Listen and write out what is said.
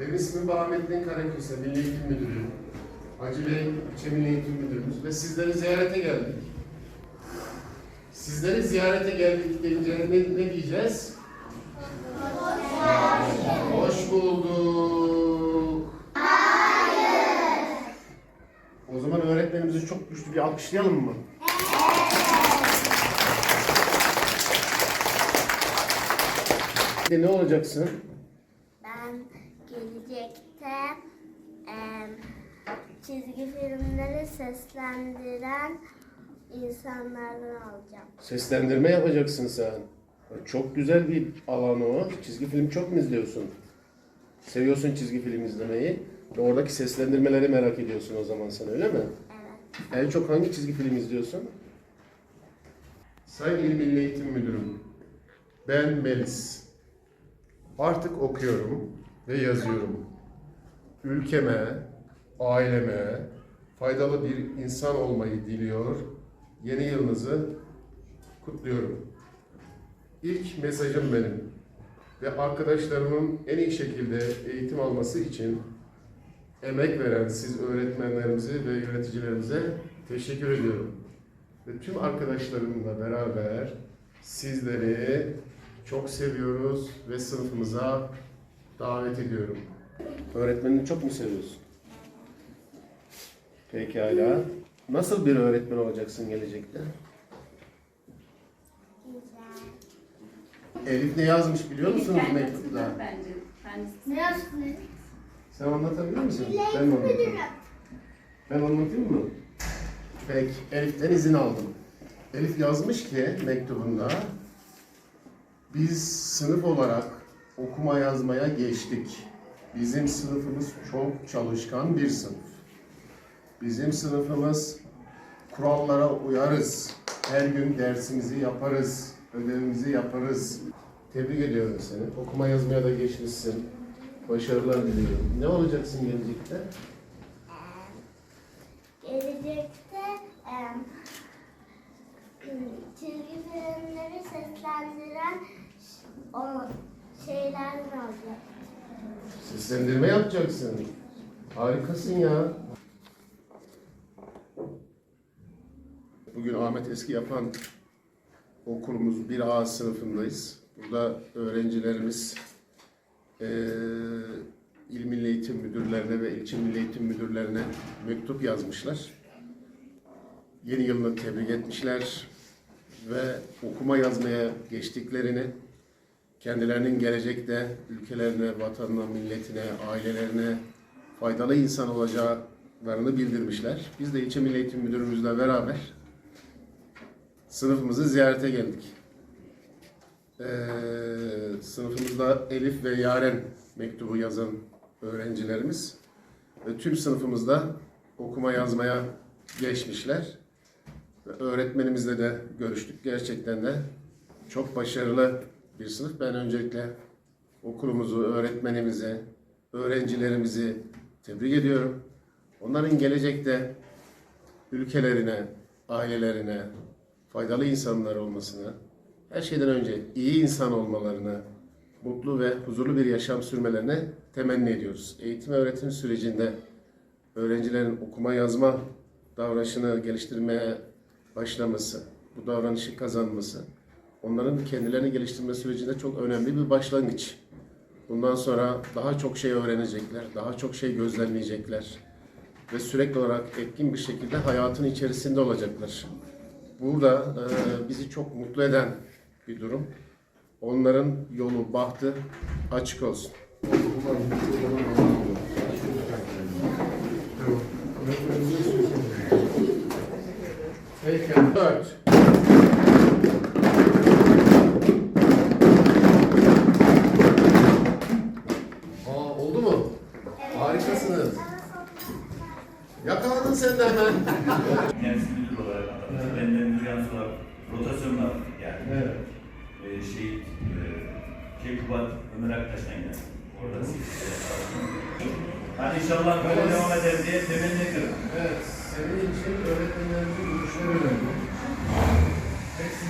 Benim ismim Bahmettin Karaköse, Milli Eğitim Müdürüyüm. Hacı Bey, İlçe Milli Eğitim Müdürümüz ve sizleri ziyarete geldik. Sizleri ziyarete geldik deyince ne, ne diyeceğiz? Hoş bulduk. Hayır. O zaman öğretmenimizi çok güçlü bir alkışlayalım mı? Ne olacaksın? Ben gelecekte em, çizgi filmleri seslendiren insanlardan olacağım. Seslendirme yapacaksın sen. Çok güzel bir alan o. Çizgi film çok mu izliyorsun? Seviyorsun çizgi film izlemeyi. Ve oradaki seslendirmeleri merak ediyorsun o zaman sen öyle mi? Evet. En çok hangi çizgi film izliyorsun? Sayın İl Milli Eğitim Müdürüm, ben Melis. Artık okuyorum ve yazıyorum. Ülkeme, aileme faydalı bir insan olmayı diliyor. Yeni yılınızı kutluyorum. İlk mesajım benim ve arkadaşlarımın en iyi şekilde eğitim alması için emek veren siz öğretmenlerimize ve yöneticilerimize teşekkür ediyorum. Ve tüm arkadaşlarımla beraber sizleri çok seviyoruz ve sınıfımıza davet ediyorum. Öğretmenini çok mu seviyorsun? Pekala. Nasıl bir öğretmen olacaksın gelecekte? Güzel. Elif ne yazmış biliyor musunuz mektupta? Bence. Kendisi. Ne yaptın? Sen anlatabilir misin? Ben mi anlatayım? Ben anlatayım mı? Peki, Elif'ten izin aldım. Elif yazmış ki mektubunda, biz sınıf olarak okuma yazmaya geçtik. Bizim sınıfımız çok çalışkan bir sınıf. Bizim sınıfımız kurallara uyarız. Her gün dersimizi yaparız, ödevimizi yaparız. Tebrik ediyorum seni. Okuma yazmaya da geçmişsin. Başarılar diliyorum. Ne olacaksın gelecekte? Gelecekte em, çizgi filmleri seslendiren o şeylerden olacak. Seslendirme yapacaksın. Harikasın ya. Bugün Ahmet Eski Yapan okulumuz 1A sınıfındayız. Burada öğrencilerimiz eee İl Milli Eğitim Müdürlerine ve İlçe Milli Eğitim Müdürlerine mektup yazmışlar. Yeni yılını tebrik etmişler ve okuma yazmaya geçtiklerini kendilerinin gelecekte ülkelerine, vatanına, milletine, ailelerine faydalı insan olacaklarını bildirmişler. Biz de ilçe Milli Eğitim Müdürümüzle beraber sınıfımızı ziyarete geldik. Ee, sınıfımızda Elif ve Yaren mektubu yazan öğrencilerimiz ve tüm sınıfımızda okuma yazmaya geçmişler. Ve öğretmenimizle de görüştük. Gerçekten de çok başarılı bir sınıf. Ben öncelikle okulumuzu, öğretmenimizi, öğrencilerimizi tebrik ediyorum. Onların gelecekte ülkelerine, ailelerine faydalı insanlar olmasını, her şeyden önce iyi insan olmalarını, mutlu ve huzurlu bir yaşam sürmelerini temenni ediyoruz. Eğitim öğretim sürecinde öğrencilerin okuma yazma davranışını geliştirmeye başlaması, bu davranışı kazanması, onların kendilerini geliştirme sürecinde çok önemli bir başlangıç. Bundan sonra daha çok şey öğrenecekler, daha çok şey gözlemleyecekler ve sürekli olarak etkin bir şekilde hayatın içerisinde olacaklar. Bu da e, bizi çok mutlu eden bir durum. Onların yolu, bahtı açık olsun. Peki, dört. Sen de hemen. Kendisi müdür olarak atandı. Benden müdür sonra rotasyonla yani. Evet. Ee, şehit e, Keykubat Ömer Aktaş'tan geldi. Orada Hani inşallah böyle devam eder diye temenni ediyorum. Evet, senin için öğretmenlerimizin görüşleri önemli. Hepsi